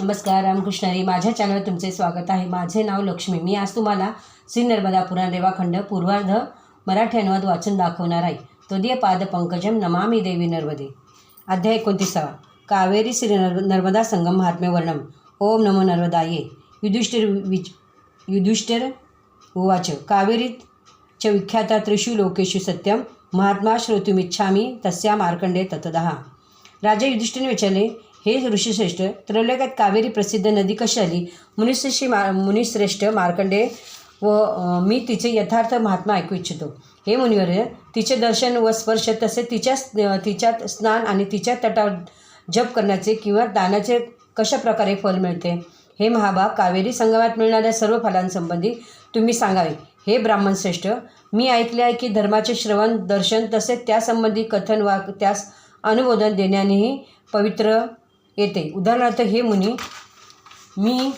नमस्कार रामकृष्णारी माझ्या चॅनलवर तुमचे स्वागत आहे. माझे नाव लक्ष्मी. मी आज तुम्हाला श्री नर्मदा पुराण रेवाखंड पूर्वार्ध मराठी अनुवाद वाचून दाखवणार आहे. तदीय पाद पंकजम नमामी देवी नर्मदे. अध्याय एकोणतीसावा. कावेरी श्री नर नर्मदा संगम महात्म्य वर्णम. ओम नमो नर्मदाये. युधिष्ठिर विच युधिष्ठिर उवाच. कावेरीत च विख्याता त्रिषु लोकेशु सत्यम महात्मा श्रोतुमिच्छामी तस्या मार्कंडे ततदहा राजा युधिष्ठिरने विचारले हे ऋषीश्रेष्ठ. त्रैलोक्यात कावेरी प्रसिद्ध नदी कशी आली? मुनिश्रेष्ठी मा मुनिश्रेष्ठ मार्कंडे व मी तिचे यथार्थ महात्मा ऐकू इच्छितो. हे मुनिवर तिचे दर्शन व स्पर्श तसे तिच्या तिच्यात स्नान आणि तिच्या तटावर जप करण्याचे किंवा दानाचे कशा प्रकारे फल मिळते? हे महाभाग कावेरी संगमात मिळणाऱ्या सर्व फलांसंबंधी तुम्ही सांगावे. हे ब्राह्मण श्रेष्ठ मी ऐकले आहे की धर्माचे श्रवण दर्शन तसेच त्यासंबंधी कथन वा त्यास अनुमोदन देण्यानेही पवित्र येते. उदाहरणार्थ हे मुनी मी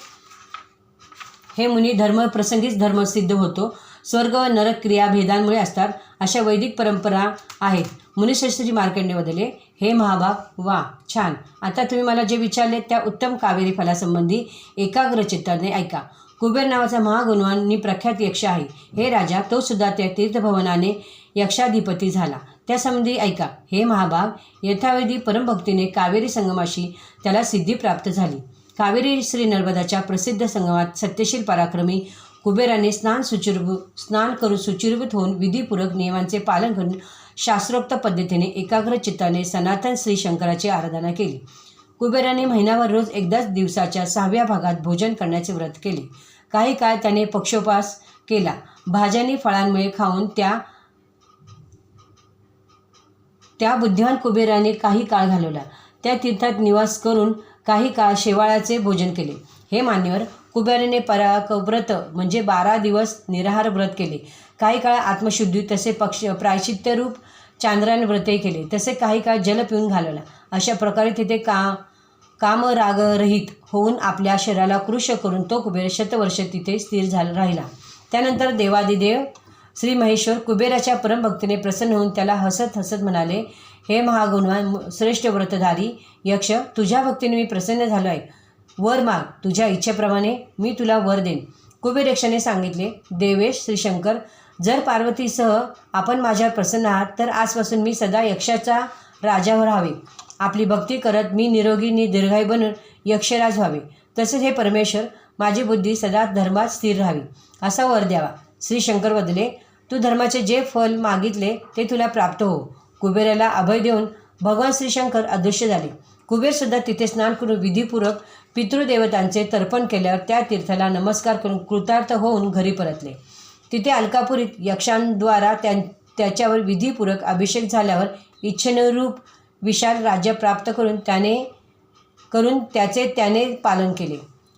हे मुनी धर्म प्रसंगीच धर्म सिद्ध होतो. स्वर्ग व नरक क्रिया भेदांमुळे असतात. अशा वैदिक परंपरा आहेत. मुनिश्रेष्ठजी मार्कंडे बदले हे महाभाग वा छान. आता तुम्ही मला जे विचारले त्या उत्तम कावेरी फलासंबंधी एकाग्र चित्ताने ऐका. कुबेर नावाचा महागुणवान प्रख्यात यक्ष आहे. हे राजा तो सुद्धा त्या तीर्थभवनाने यक्षाधिपती झाला. त्यासंबंधी ऐका. हे महाभाग यथावेधी परमभक्तीने कावेरी संगमाशी त्याला सिद्धी प्राप्त झाली. कावेरी श्री नर्मदाच्या प्रसिद्ध संगमात सत्यशील पराक्रमी कुबेराने स्नान सुचिरभू स्नान करून सुचिरभूत होऊन विधीपूरक नियमांचे पालन करून शास्त्रोक्त पद्धतीने एकाग्र चित्ताने सनातन श्री शंकराची आराधना केली. कुबेराने महिनाभर रोज एकदाच दिवसाच्या सहाव्या भागात भोजन करण्याचे व्रत केले. काही काळ त्याने पक्षोपास केला. भाज्यांनी फळांमुळे खाऊन त्या त्या बुद्धिवान कुबेराने काही काळ घालवला. त्या तीर्थात निवास करून काही काळ शेवाळाचे भोजन केले. हे मान्यवर कुबेराने पराक व्रत म्हणजे बारा दिवस निराहार व्रत केले. काही काळ आत्मशुद्धी तसे पक्ष प्रायचित्यरूप चांद्रायण व्रतही केले. तसे काही काळ जल पिऊन घालवला. अशा प्रकारे तिथे का कामरागरहित होऊन आपल्या शरीराला कृश करून तो कुबेर शतवर्ष तिथे स्थिर झाला राहिला. त्यानंतर देवादिदेव श्री महेश्वर कुबेराच्या परमभक्तीने प्रसन्न होऊन त्याला हसत हसत म्हणाले हे महागुणवान श्रेष्ठ व्रतधारी यक्ष तुझ्या भक्तीने मी प्रसन्न झालो आहे वर माग तुझ्या इच्छेप्रमाणे मी तुला वर देईन. कुबेर यक्षाने सांगितले देवेश श्रीशंकर जर पार्वतीसह आपण माझ्यावर प्रसन्न आहात तर आजपासून मी सदा यक्षाचा राजावर व्हावे. आपली भक्ती करत मी निरोगी नि दीर्घायू बनून यक्षराज व्हावे. तसेच हे परमेश्वर माझी बुद्धी सदा धर्मात स्थिर राहावी. असा वर द्यावा. श्री शंकर बदले तू धर्माचे जे फल मागितले ते तुला प्राप्त हो. कुबेराला अभय देऊन भगवान श्रीशंकर अदृश्य झाले. कुबेरसुद्धा तिथे स्नान करून विधीपूर्वक पितृदेवतांचे तर्पण केल्यावर त्या तीर्थाला नमस्कार करून कृतार्थ होऊन घरी परतले. तिथे अलकापुरीत यक्षांद्वारा त्यां त्याच्यावर विधीपूर्वक अभिषेक झाल्यावर इच्छेनुरूप विशाल राज्य प्राप्त करून त्याने करून त्याचे त्याने पालन केले.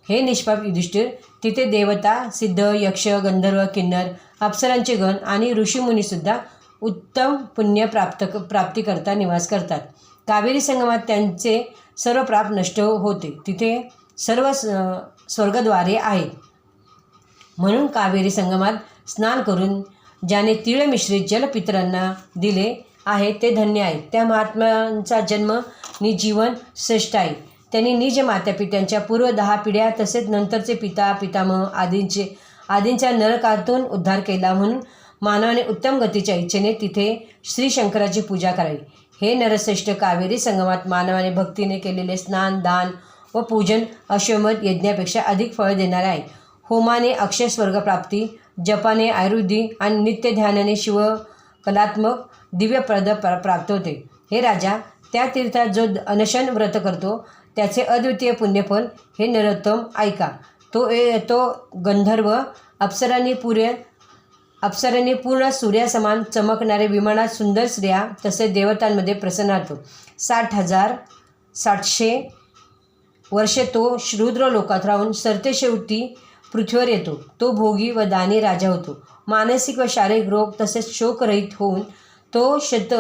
हे निष्पाप युधिष्ठिर तिथे देवता सिद्ध यक्ष गंधर्व किन्नर अप्सरांचे गण आणि ऋषीमुनीसुद्धा उत्तम पुण्य प्राप्त प्राप्तीकरता निवास करतात. कावेरी संगमात त्यांचे सर्व प्राप नष्ट होते. तिथे सर्व स- स्वर्गद्वारे आहेत म्हणून कावेरी संगमात स्नान करून ज्याने तिळ मिश्रित जल पितरांना दिले आहे ते धन्य आहे. त्या महात्म्यांचा जन्म नि जीवन श्रेष्ठ आहे. त्यांनी निज मातापित्यांच्या पूर्व दहा पिढ्या तसेच नंतरचे पिता पितामह आदींचे आदींच्या नरकातून उद्धार केला म्हणून मानवाने उत्तम गतीच्या इच्छेने तिथे श्री शंकराची पूजा करावी. हे नरश्रेष्ठ कावेरी संगमात मानवाने भक्तीने केलेले स्नान दान व पूजन अश्वमत यज्ञापेक्षा अधिक फळ देणारे आहे. होमाने अक्षय स्वर्गप्राप्ती जपाने आयुर्वेदी आणि नित्य ध्यानाने शिव कलात्मक दिव्यप्रद प्रा प्राप्त होते. हे राजा त्या तीर्थात जो अनशन व्रत करतो त्याचे अद्वितीय पुण्यफल हे नरोत्तम ऐका. तो ए तो गंधर्व अप्सरांनी पुरे अप्सरांनी पूर्ण सूर्यासमान चमकणारे विमानात सुंदर स्त्रिया तसेच देवतांमध्ये प्रसन्न राहतो साठ हजार सातशे वर्षे तो श्रुद्र लोकात राहून सरतेशेवटी पृथ्वीवर येतो. तो भोगी व दानी राजा होतो. मानसिक व शारीरिक रोग तसेच शोकरहित होऊन तो शत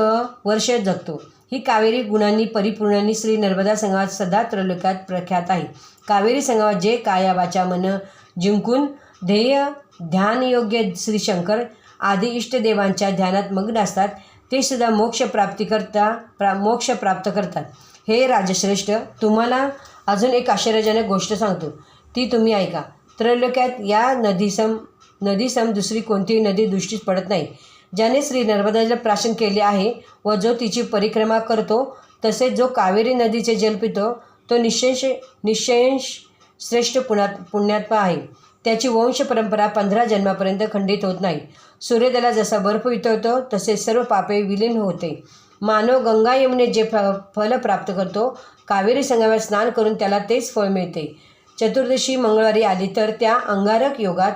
वर्ष जगतो. ही कावेरी गुणांनी परिपूर्णांनी श्री नर्मदा संघात सदा त्रलोक्यात प्रख्यात आहे. कावेरी संगमात जे कायाबाच्या मन जिंकून ध्येय ध्यानयोग्य श्री शंकर आदी इष्टदेवांच्या ध्यानात मग्न असतात ते सुद्धा मोक्ष प्राप्ती करता प्रा मोक्ष प्राप्त करतात. हे राजश्रेष्ठ तुम्हाला अजून एक आश्चर्यजनक गोष्ट सांगतो. ती तुम्ही ऐका. त्रैलोक्यात या नदीसम नदीसम दुसरी कोणतीही नदी दृष्टीस पडत नाही. ज्याने श्री नर्मदाला प्राशन केले आहे व जो तिची परिक्रमा करतो तसेच जो कावेरी नदीचे जल पितो तो निश्चयश निश्चयंश श्रेष्ठ पुण्यात पुण्यात्मा आहे. त्याची वंश परंपरा पंधरा जन्मापर्यंत खंडित होत नाही. सूर्योदयाला जसा बर्फ वितळतो तसे सर्व पापे विलीन होते. मानव गंगा यमुने जे फ फल प्राप्त करतो कावेरी संगमात स्नान करून त्याला तेच फळ मिळते. चतुर्दशी मंगळवारी आली तर त्या अंगारक योगात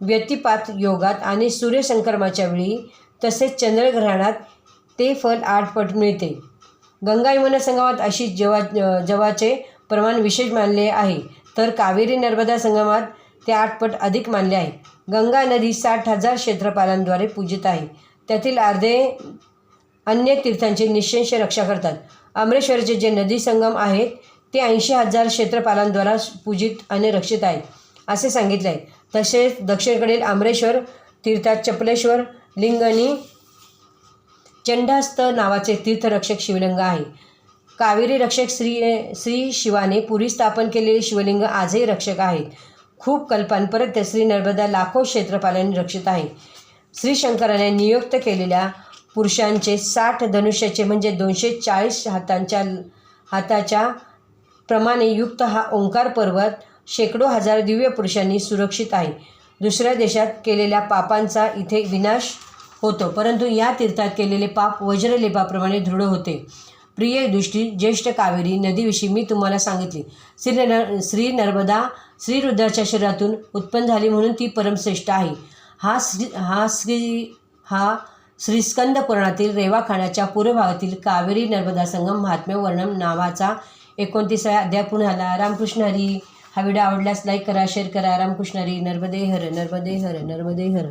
व्यतिपात योगात आणि सूर्यसंक्रमाच्या वेळी तसेच चंद्रग्रहणात ते फल आठपट मिळते. गंगा यमुना संगमात अशी जवा जवाचे प्रमाण विशेष मानले आहे तर कावेरी नर्मदा संगमात ते आठपट अधिक मानले आहे. गंगा नदी साठ हजार क्षेत्रपालांद्वारे पूजित आहे. त्यातील अर्धे अन्य तीर्थांची निश्चयश रक्षा करतात. अमरेश्वरचे जे नदी संगम आहेत ते ऐंशी हजार क्षेत्रपालांद्वारा पूजित आणि रक्षित आहेत असे सांगितले आहे. तसेच दक्षिणेकडील अमरेश्वर तीर्थात चपलेश्वर लिंगणी चंडास्त नावाचे तीर्थरक्षक शिवलिंग आहे. कावेरी रक्षक श्री श्री शिवाने पूर्वी स्थापन केलेले शिवलिंग आजही रक्षक आहेत. खूप कल्पांपर्यंत श्री नर्मदा लाखो क्षेत्रपालांनी रक्षित आहे. श्री शंकराने नियुक्त केलेल्या पुरुषांचे साठ धनुष्याचे म्हणजे दोनशे चाळीस हातांच्या हाताच्या प्रमाणे युक्त हा ओंकार पर्वत शेकडो हजार दिव्य पुरुषांनी सुरक्षित आहे. दुसऱ्या देशात केलेल्या पापांचा इथे विनाश होतो परंतु या तीर्थात केलेले पाप वज्रलेपाप्रमाणे दृढ होते. प्रिय दृष्टी ज्येष्ठ कावेरी नदीविषयी मी तुम्हाला सांगितली. श्री नर श्री नर्मदा श्री रुद्राच्या शरीरातून उत्पन्न झाली म्हणून ती परमश्रेष्ठ आहे. हा श्री हा श्री हा श्रीस्कंद पुराणातील रेवाखाण्याच्या पूर्व भागातील कावेरी नर्मदा संगम महात्म्य वर्णम नावाचा एकोणतीसाव्या अध्याय पुन्हा आला रामकृष्ण हरी हा व्हिडिओ आवडल्यास लाईक करा शेअर करा. रामकृष्ण हरी नर्मदे हर नर्मदे हर नर्मदे हर.